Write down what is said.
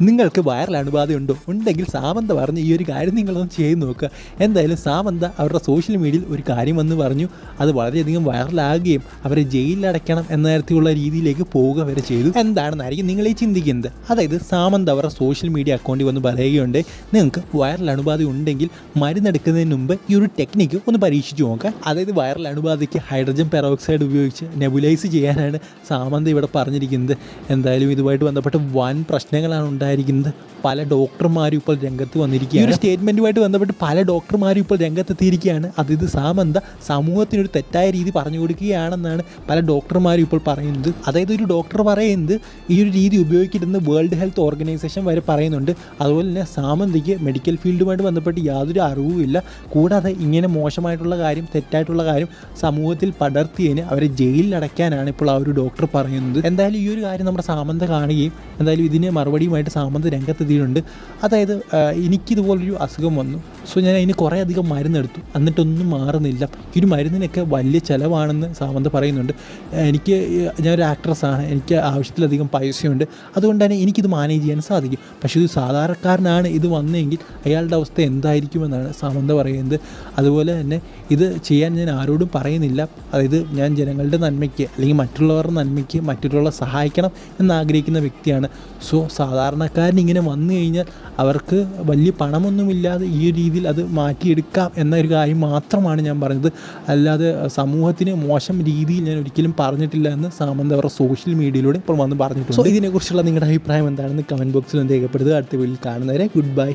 നിങ്ങൾക്ക് വൈറൽ അണുബാധയുണ്ടോ? ഉണ്ടെങ്കിൽ സാമന്ത പറഞ്ഞ് ഈ ഒരു കാര്യം നിങ്ങളൊന്ന് ചെയ്ത് നോക്കുക എന്തായാലും സാമന്ത അവരുടെ സോഷ്യൽ മീഡിയയിൽ ഒരു കാര്യം വന്ന് പറഞ്ഞു. അത് വളരെയധികം വൈറലാകുകയും അവരെ ജയിലിലടയ്ക്കണം എന്ന തരത്തിലുള്ള രീതിയിലേക്ക് പോവുക വരെ ചെയ്തു. എന്താണെന്നായിരിക്കും നിങ്ങൾ ഈ ചിന്തിക്കുന്നത്? അതായത് സാമന്ത അവരുടെ സോഷ്യൽ മീഡിയ അക്കൗണ്ടിൽ വന്ന് പറയുകയുണ്ട് നിങ്ങൾക്ക് വൈറൽ അണുബാധ ഉണ്ടെങ്കിൽ മരുന്നെടുക്കുന്നതിന് മുമ്പ് ഈ ഒരു ടെക്നിക്ക് ഒന്ന് പരീക്ഷിച്ചു നോക്കാം. അതായത് വൈറൽ അണുബാധയ്ക്ക് ഹൈഡ്രജൻ പെറോക്സൈഡ് ഉപയോഗിച്ച് നെബുലൈസ് ചെയ്യാനാണ് സാമന്ത ഇവിടെ പറഞ്ഞിരിക്കുന്നത്. എന്തായാലും ഇതുമായിട്ട് ബന്ധപ്പെട്ട് വൻ പ്രശ്നങ്ങളാണ് ഉണ്ടായിരിക്കുന്നത് പല ഡോക്ടർമാരും ഇപ്പോൾ രംഗത്ത് വന്നിരിക്കുകയാണ്. ഒരു സ്റ്റേറ്റ്മെന്റുമായിട്ട് ബന്ധപ്പെട്ട് പല ഡോക്ടർമാരും ഇപ്പോൾ രംഗത്തെത്തിയിരിക്കുകയാണ്. അത് ഇത് സാമന്ത സമൂഹത്തിനൊരു തെറ്റായ രീതി പറഞ്ഞു കൊടുക്കുകയാണെന്നാണ് പല ഡോക്ടർമാരും ഇപ്പോൾ പറയുന്നത്. അതായത് ഒരു ഡോക്ടർ പറയുന്നത് ഈ ഒരു രീതി ഉപയോഗിക്കരുതെന്ന് വേൾഡ് ഹെൽത്ത് ഓർഗനൈസേഷൻ വരെ പറയുന്നുണ്ട്. അതുപോലെ തന്നെ സാമന്തിക്ക് മെഡിക്കൽ ഫീൽഡുമായിട്ട് ബന്ധപ്പെട്ട് യാതൊരു അറിവുമില്ല കൂടാതെ ഇങ്ങനെ മോശമായിട്ടുള്ള കാര്യം തെറ്റായിട്ടുള്ള കാര്യം സമൂഹത്തിൽ പടർത്തിയതിന് അവരെ ജയിലിൽ അടയ്ക്കാനാണ് ഇപ്പോൾ ആ ഒരു ഡോക്ടർ പറയുന്നത്. എന്തായാലും ഈ ഒരു കാര്യം നമ്മുടെ സാമന്ത കാണുകയും എന്തായാലും ഇതിന് മറുപടിയുമായിട്ട് സാമന്ത് രംഗത്തെത്തിയിട്ടുണ്ട്. അതായത് എനിക്കിതുപോലൊരു അസുഖം വന്നു. സോ ഞാൻ അതിന് കുറേ അധികം മരുന്നെടുത്തു എന്നിട്ടൊന്നും മാറുന്നില്ല. ഈ ഒരു മരുന്നിനൊക്കെ വലിയ ചിലവാണെന്ന് സാമന്ത് പറയുന്നുണ്ട്. എനിക്ക് ഞാനൊരു ആക്ട്രസ്സാണ് എനിക്ക് ആവശ്യത്തിലധികം പൈസയുണ്ട്. അതുകൊണ്ട് തന്നെ എനിക്കിത് മാനേജ് ചെയ്യാൻ സാധിക്കും. പക്ഷേ ഇത് സാധാരണക്കാരനാണ് ഇത് വന്നെങ്കിൽ അയാളുടെ അവസ്ഥ എന്തായിരിക്കുമെന്നാണ് സാമന്ത പറയുന്നത്. അതുപോലെ തന്നെ ഇത് ചെയ്യാൻ ഞാൻ ആരോടും പറയുന്നില്ല. അതായത് ഞാൻ ജനങ്ങളുടെ നന്മയ്ക്ക് അല്ലെങ്കിൽ മറ്റുള്ളവരുടെ നന്മയ്ക്ക് മറ്റുള്ളവരെ സഹായിക്കണം എന്നാഗ്രഹിക്കുന്ന വ്യക്തിയാണ്. സോ സാധാരണക്കാരൻ ഇങ്ങനെ വന്നു കഴിഞ്ഞാൽ അവർക്ക് വലിയ പണമൊന്നുമില്ലാതെ ഈ ഒരു രീതിയിൽ അത് മാറ്റിയെടുക്കാം എന്നൊരു കാര്യം മാത്രമാണ് ഞാൻ പറഞ്ഞത്. അല്ലാതെ സമൂഹത്തിന് മോശം രീതിയിൽ ഞാൻ ഒരിക്കലും പറഞ്ഞിട്ടില്ല എന്ന് സാമന്ത് അവരുടെ സോഷ്യൽ മീഡിയയിലൂടെ ഇപ്പോൾ വന്ന് പറഞ്ഞിട്ടുണ്ട്. സോ ഇതിനെക്കുറിച്ചുള്ള നിങ്ങളുടെ അഭിപ്രായം എന്താണെന്ന് കമന്റ് ബോക്സിൽ രേഖപ്പെടുത്തുക. അടുത്ത വീട്ടിൽ കാണുന്നവരെ ഗുഡ് ബൈ.